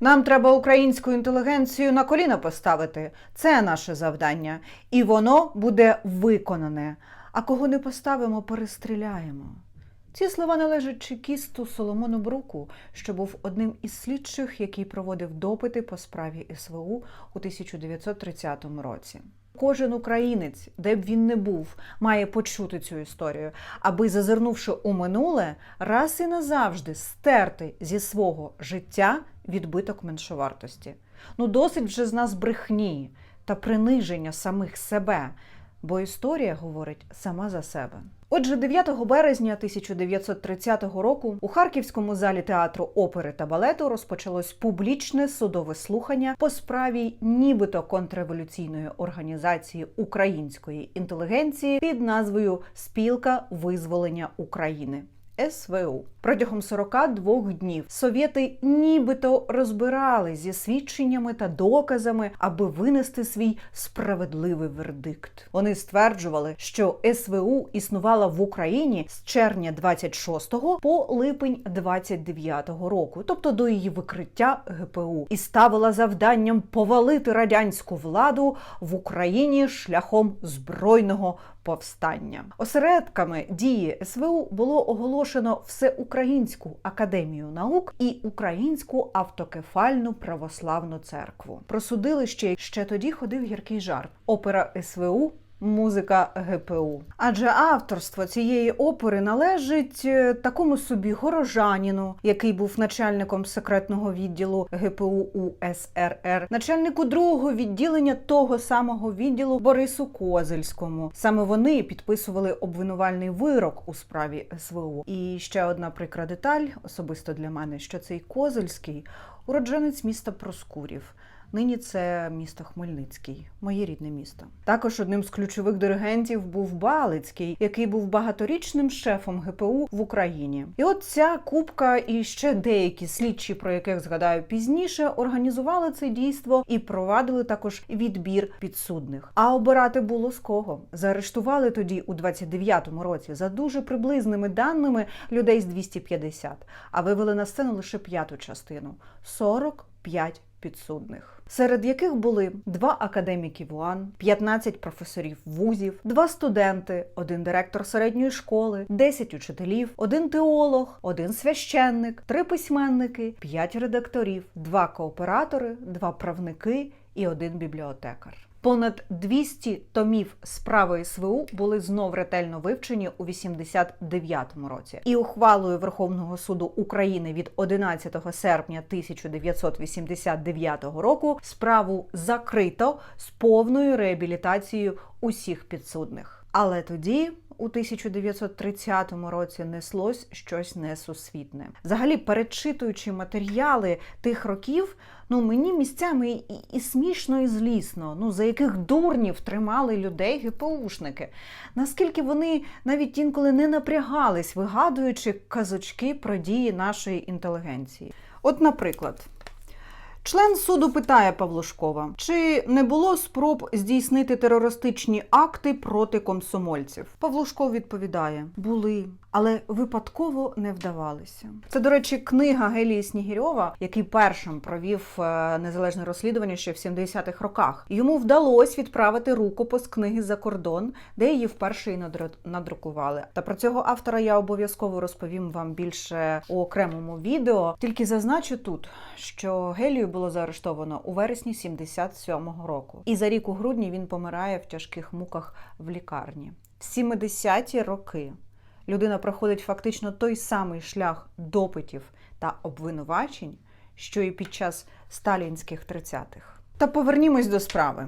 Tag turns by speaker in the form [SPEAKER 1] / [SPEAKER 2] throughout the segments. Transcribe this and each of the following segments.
[SPEAKER 1] Нам треба українську інтелігенцію на коліна поставити. Це наше завдання, і воно буде виконане. А кого не поставимо, перестріляємо. Ці слова належать чекісту Соломону Бруку, що був одним із слідчих, який проводив допити по справі СВУ у 1930 році. Кожен українець, де б він не був, має почути цю історію, аби, зазирнувши у минуле, раз і назавжди стерти зі свого життя відбиток меншовартості. Ну, досить вже з нас брехні та приниження самих себе, бо історія говорить сама за себе. Отже, 9 березня 1930 року у Харківському залі театру опери та балету розпочалось публічне судове слухання по справі нібито контрреволюційної організації української інтелігенції під назвою Спілка визволення України. СВУ протягом 42 днів совєти нібито розбирали зі свідченнями та доказами, аби винести свій справедливий вердикт. Вони стверджували, що СВУ існувала в Україні з червня 26 по липень 29 року, тобто до її викриття ГПУ, і ставила завданням повалити радянську владу в Україні шляхом збройного повстання. Осередками дії СВУ було оголошено Всеукраїнську академію наук і Українську автокефальну православну церкву. Про судилище ще тоді ходив гіркий жарт. Опера СВУ. Музика ГПУ, адже авторство цієї опери належить е, такому собі горожаніну, який був начальником секретного відділу ГПУ УСРР, начальнику другого відділення того самого відділу Борису Козельському. Саме вони підписували обвинувальний вирок у справі СВУ. І ще одна прикра деталь, особисто для мене, що цей Козельський уродженець міста Проскурів. Нині це місто Хмельницький, моє рідне місто. Також одним з ключових диригентів був Балицький, який був багаторічним шефом ГПУ в Україні. І от ця купка і ще деякі слідчі, про яких згадаю пізніше, організували це дійство і провадили також відбір підсудних. А обирати було з кого. Заарештували тоді у 29-му році за дуже приблизними даними людей з 250, а вивели на сцену лише п'яту частину 45 підсудних, серед яких були два академіки ВУАН, 15 професорів вузів, два студенти, один директор середньої школи, 10 учителів, один теолог, один священник, три письменники, п'ять редакторів, два кооператори, два правники і один бібліотекар. Понад 200 томів справи СВУ були знов ретельно вивчені у 89-му році. І ухвалою Верховного суду України від 11 серпня 1989 року справу закрито з повною реабілітацією усіх підсудних. Але тоді. У 1930 році неслось щось несусвітне. Взагалі, перечитуючи матеріали тих років, ну мені місцями і, і смішно, і злісно. Ну за яких дурнів тримали людей ГПУшники. Наскільки вони навіть інколи не напрягались, вигадуючи казочки про дії нашої інтелігенції. От, наприклад. Член суду питає Павлушкова, чи не було спроб здійснити терористичні акти проти комсомольців. Павлушков відповідає: були, але випадково не вдавалися. Це, до речі, книга Гелії Снігірьова, який першим провів е, незалежне розслідування ще в 70-х роках. Йому вдалося відправити рукопис книги за кордон, де її вперше і надрукували. Та про цього автора я обов'язково розповім вам більше у окремому відео. Тільки зазначу тут, що Гелію було заарештовано у вересні 77-го року, і за рік у грудні він помирає в тяжких муках в лікарні. В 70-ті роки людина проходить фактично той самий шлях допитів та обвинувачень, що і під час сталінських 30-х. Та повернімось до справи.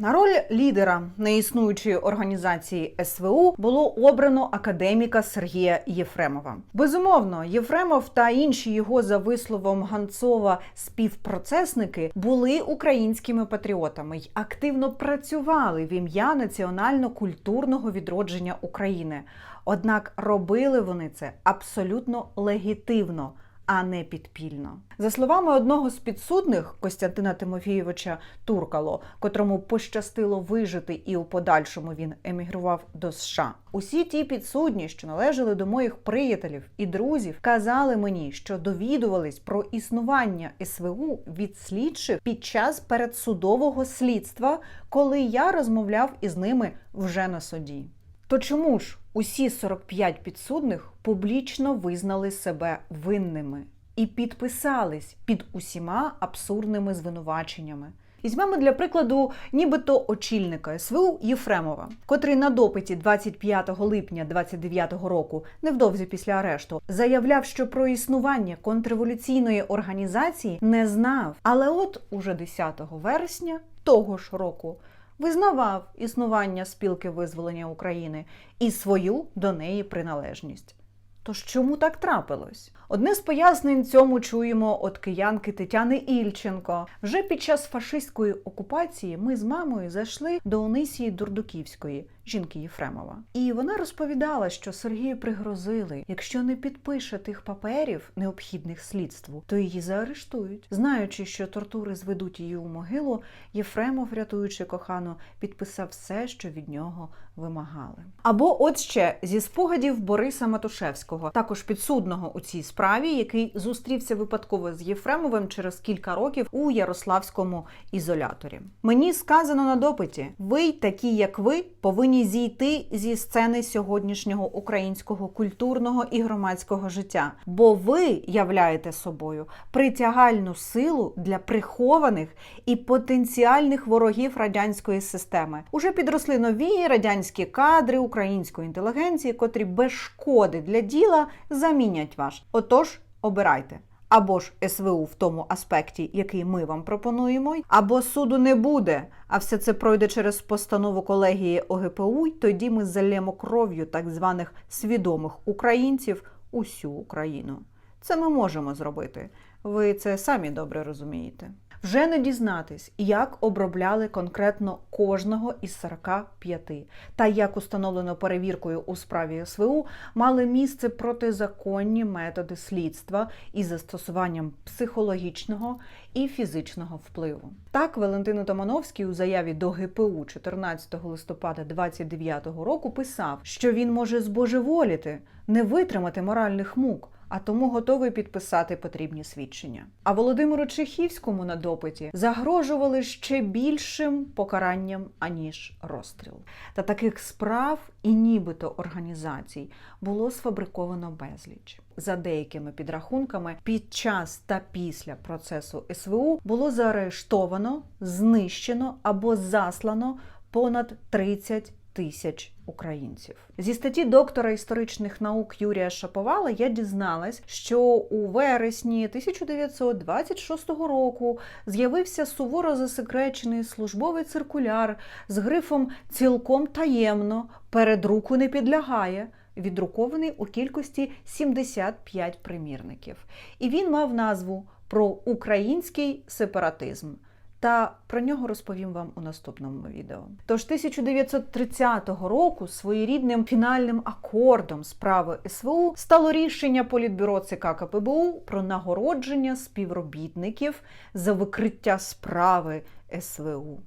[SPEAKER 1] На роль лідера неіснуючої організації СВУ було обрано академіка Сергія Єфремова. Безумовно, Єфремов та інші його за висловом Ганцова співпроцесники були українськими патріотами й активно працювали в ім'я національно-культурного відродження України. Однак робили вони це абсолютно легітимно, а не підпільно. За словами одного з підсудних Костянтина Тимофійовича Туркало, котрому пощастило вижити, і у подальшому він емігрував до США. Усі ті підсудні, що належали до моїх приятелів і друзів, казали мені, що довідувались про існування СВУ від слідчих під час передсудового слідства, коли я розмовляв із ними вже на суді. То чому ж усі 45 підсудних публічно визнали себе винними і підписались під усіма абсурдними звинуваченнями? Візьмемо для прикладу нібито очільника СВУ Єфремова, котрий на допиті 25 липня 29 року, невдовзі після арешту, заявляв, що про існування контрреволюційної організації не знав. Але от уже 10 вересня того ж року визнавав існування спілки визволення України і свою до неї приналежність. Тож чому так трапилось? Одне з пояснень цьому чуємо від киянки Тетяни Ільченко. Вже під час фашистської окупації ми з мамою зайшли до Онисії Дурдуківської, жінки Єфремова. І вона розповідала, що Сергію пригрозили, якщо не підпише тих паперів, необхідних слідству, то її заарештують. Знаючи, що тортури зведуть її у могилу, Єфремов, рятуючи кохану, підписав все, що від нього вимагали. Або от ще зі спогадів Бориса Матушевського, також підсудного у цій справі, який зустрівся випадково з Єфремовим через кілька років у Ярославському ізоляторі. Мені сказано на допиті: ви, такі як ви, повинні зійти зі сцени сьогоднішнього українського культурного і громадського життя, бо ви являєте собою притягальну силу для прихованих і потенціальних ворогів радянської системи. Уже підросли нові радянські кадри української інтелігенції, котрі без шкоди для діла замінять ваш. Отож, обирайте. Або ж СВУ в тому аспекті, який ми вам пропонуємо, або суду не буде, а все це пройде через постанову колегії ОГПУ, й тоді ми залємо кров'ю так званих свідомих українців усю Україну. Це ми можемо зробити. Ви це самі добре розумієте. Вже не дізнатись, як обробляли конкретно кожного із 45, та як установлено перевіркою у справі СВУ, мали місце протизаконні методи слідства із застосуванням психологічного і фізичного впливу. Так, Валентин Томановський у заяві до ГПУ 14 листопада 29 року писав, що він може збожеволіти, не витримати моральних мук а тому готовий підписати потрібні свідчення. А Володимиру Чехівському на допиті загрожували ще більшим покаранням аніж розстріл. Та таких справ і нібито організацій було сфабриковано безліч. За деякими підрахунками, під час та після процесу СВУ було заарештовано, знищено або заслано понад 30 тисяч українців. Зі статті доктора історичних наук Юрія Шаповала я дізналась, що у вересні 1926 року з'явився суворо засекречений службовий циркуляр з грифом цілком таємно перед руку не підлягає. Віддрукований у кількості 75 примірників, і він мав назву про український сепаратизм. Та про нього розповім вам у наступному відео. Тож 1930 року своєрідним фінальним акордом справи СВУ стало рішення Політбюро ЦК КПБУ про нагородження співробітників за викриття справи СВУ.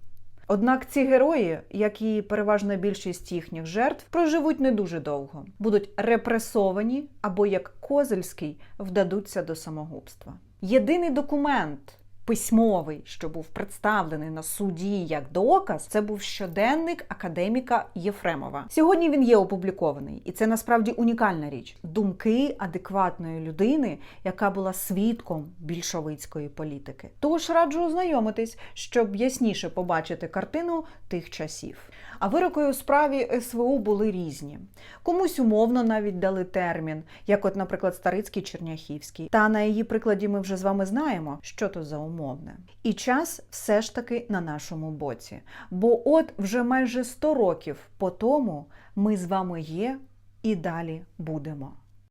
[SPEAKER 1] Однак ці герої, як і переважна більшість їхніх жертв, проживуть не дуже довго, будуть репресовані або як Козельський вдадуться до самогубства. Єдиний документ письмовий, що був представлений на суді як доказ, це був щоденник академіка Єфремова. Сьогодні він є опублікований, і це насправді унікальна річ. Думки адекватної людини, яка була свідком більшовицької політики. Тож раджу ознайомитись, щоб ясніше побачити картину тих часів. А вироки у справі СВУ були різні. Комусь умовно навіть дали термін, як, от, наприклад, Старицький Черняхівський. Та на її прикладі ми вже з вами знаємо, що то за умовне. І час все ж таки на нашому боці. Бо от вже майже 100 років по тому ми з вами є і далі будемо.